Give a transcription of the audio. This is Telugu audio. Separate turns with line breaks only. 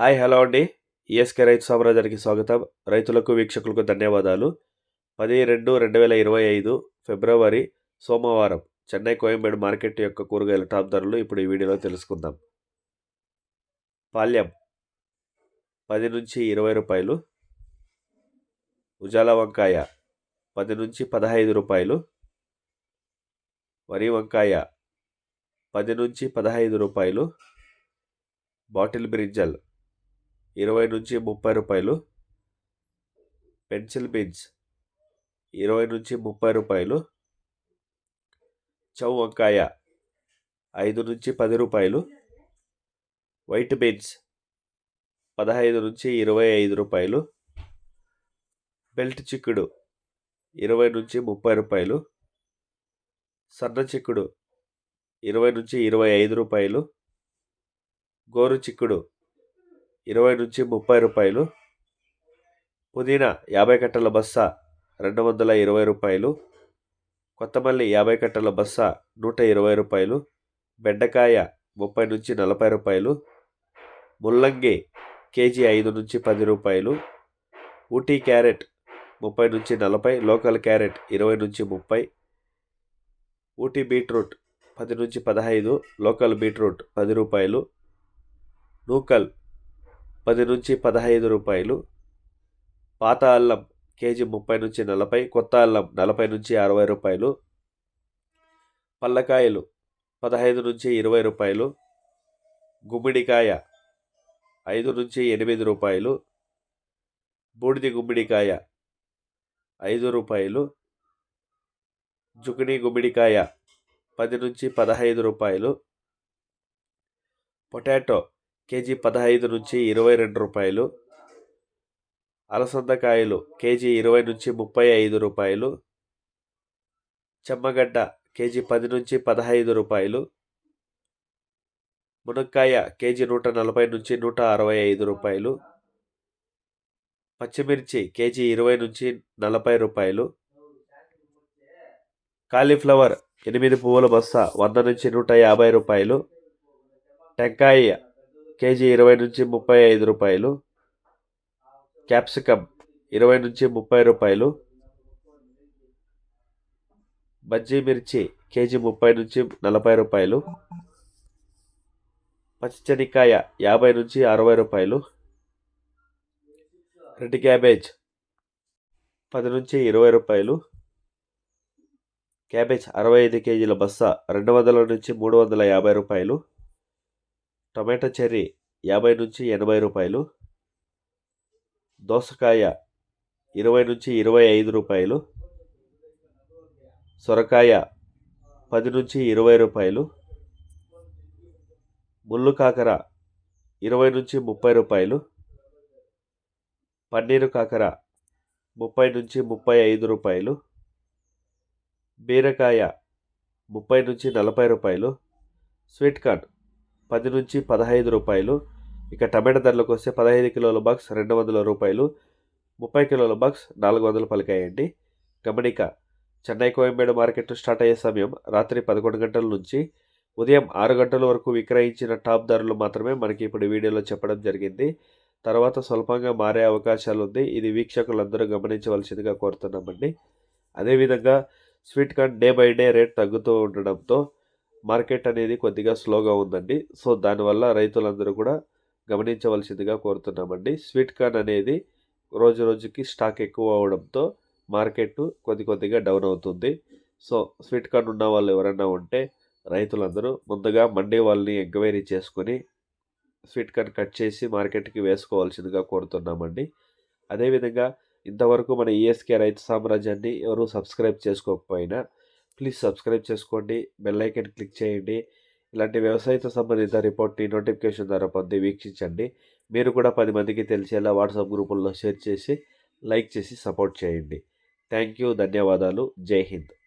హాయ్ హలో అండి. ఈఎస్కే రైతు సామ్రాజ్యానికి స్వాగతం. రైతులకు వీక్షకులకు ధన్యవాదాలు. పది రెండు రెండు వేల ఇరవై ఐదు ఫిబ్రవరి సోమవారం చెన్నై కోయంబేడు మార్కెట్ యొక్క కూరగాయల టాప్ ధరలు ఇప్పుడు ఈ వీడియోలో తెలుసుకుందాం. పాల్యం పది నుంచి ఇరవై రూపాయలు. ఉజాల వంకాయ పది నుంచి పదహైదు రూపాయలు. వరి వంకాయ పది నుంచి పదహైదు రూపాయలు. బాటిల్ బ్రింజల్ ఇరవై నుంచి ముప్పై రూపాయలు. పెన్సిల్ బీన్స్ ఇరవై నుంచి ముప్పై రూపాయలు. చౌ వంకాయ ఐదు నుంచి పది రూపాయలు. వైట్ బీన్స్ పదహైదు నుంచి ఇరవై ఐదు రూపాయలు. బెల్ట్ చిక్కుడు ఇరవై నుంచి ముప్పై రూపాయలు. సన్న చిక్కుడు ఇరవై నుంచి ఇరవై ఐదు రూపాయలు. గోరు చిక్కుడు ఇరవై నుంచి ముప్పై రూపాయలు. పుదీనా యాభై కట్టల బస్స రెండు వందల ఇరవై రూపాయలు. కొత్తమల్లి యాభై కట్టల బస్స నూట ఇరవై రూపాయలు. బెండకాయ ముప్పై నుంచి నలభై రూపాయలు. ముల్లంగి కేజీ ఐదు నుంచి పది రూపాయలు. ఊటీ క్యారెట్ ముప్పై నుంచి నలభై లోకల్ క్యారెట్ ఇరవై నుంచి ముప్పై. ఊటీ బీట్రూట్ పది నుంచి పదహైదు లోకల్ బీట్రూట్ పది రూపాయలు. నూకల్ పది నుంచి పదహైదు రూపాయలు పాత అల్లం కేజీ ముప్పై నుంచి నలభై కొత్త అల్లం నలభై నుంచి అరవై రూపాయలు పల్లకాయలు పదహైదు నుంచి ఇరవై రూపాయలు గుమ్మిడికాయ ఐదు నుంచి ఎనిమిది రూపాయలు బూడిది గుమ్మిడికాయ ఐదు రూపాయలు జుకినీ గుమ్మిడికాయ పది నుంచి పదహైదు రూపాయలు పొటాటో కేజీ పదహైదు నుంచి ఇరవై రెండు రూపాయలు. అలసందకాయలు కేజీ ఇరవై నుంచి ముప్పై ఐదు రూపాయలు. చెమ్మగడ్డ కేజీ పది నుంచి పదహైదు రూపాయలు. మునక్కాయ కేజీ నూట నలభై నుంచి నూట అరవై ఐదు రూపాయలు. పచ్చిమిర్చి కేజీ ఇరవై నుంచి నలభై రూపాయలు. కాలీఫ్లవర్ ఎనిమిది పువ్వుల బస్తా వంద నుంచి నూట యాభై రూపాయలు. టెంకాయ కేజీ ఇరవై నుంచి ముప్పై ఐదు రూపాయలు. క్యాప్సికమ్ ఇరవై నుంచి ముప్పై రూపాయలు. బజ్జీ మిర్చి కేజీ ముప్పై నుంచి నలభై రూపాయలు. పచ్చిశనక్కాయ యాభై నుంచి అరవై రూపాయలు. రెడ్ క్యాబేజ్ పది నుంచి ఇరవై రూపాయలు. క్యాబేజ్ అరవై ఐదు కేజీల బస్తా రెండు వందల నుంచి మూడు వందల యాభై రూపాయలు. టమాటా చెర్రీ యాభై నుంచి ఎనభై రూపాయలు దోసకాయ ఇరవై నుంచి ఇరవై ఐదు రూపాయలు సొరకాయ పది నుంచి ఇరవై రూపాయలు ముళ్ళు కాకర ఇరవై నుంచి ముప్పై రూపాయలు పన్నీరు కాకర ముప్పై నుంచి ముప్పై ఐదు రూపాయలు బీరకాయ ముప్పై నుంచి నలభై రూపాయలు స్వీట్ కార్న్ పది నుంచి పదహైదు రూపాయలు. ఇక టమాటా ధరలకు వస్తే పదహైదు కిలోల బాక్స్ రెండు వందల రూపాయలు. ముప్పై కిలోల బాక్స్ నాలుగు వందలు పలికాయండి. గమనిక చెన్నై కోయంబేడు మార్కెట్ స్టార్ట్ అయ్యే సమయం రాత్రి పదకొండు గంటల నుంచి ఉదయం ఆరు గంటల వరకు విక్రయించిన టాప్ ధరలు మాత్రమే మనకి ఇప్పుడు వీడియోలో చెప్పడం జరిగింది. తర్వాత స్వల్పంగా మారే అవకాశాలు ఉంది. ఇది వీక్షకులందరూ గమనించవలసిందిగా కోరుతున్నామండి. అదేవిధంగా sweet corn day by day rate తగ్గుతూ ఉండడంతో మార్కెట్ అనేది కొద్దిగా స్లోగా ఉందండి. సో దానివల్ల రైతులందరూ కూడా గమనించవలసిందిగా కోరుతున్నామండి. స్వీట్ కార్న్ అనేది రోజు రోజుకి స్టాక్ ఎక్కువ అవడంతో మార్కెట్ కొద్ది కొద్దిగా డౌన్ అవుతుంది. సో స్వీట్ కార్న్ ఉన్న వాళ్ళు ఎవరైనా ఉంటే రైతులందరూ ముందుగా మండే వాళ్ళని ఎంక్వైరీ చేసుకొని స్వీట్ కార్న్ కట్ చేసి మార్కెట్కి వేసుకోవాల్సిందిగా కోరుతున్నామండి. అదేవిధంగా ఇంతవరకు మన ఈఎస్కే రైతు సామ్రాజ్యాన్ని ఎవరు సబ్స్క్రైబ్ చేసుకోకపోయినా ప్లీజ్ సబ్స్క్రైబ్ చేసుకోండి. బెల్ ఐకన్ క్లిక్ చేయండి. ఇలాంటి వ్యవసాయంతో సంబంధిత రిపోర్ట్ని నోటిఫికేషన్ ద్వారా పొంది వీక్షించండి. మీరు కూడా పది మందికి తెలిసేలా వాట్సాప్ గ్రూపుల్లో షేర్ చేసి లైక్ చేసి సపోర్ట్ చేయండి. థ్యాంక్ యూ ధన్యవాదాలు. జై హింద్.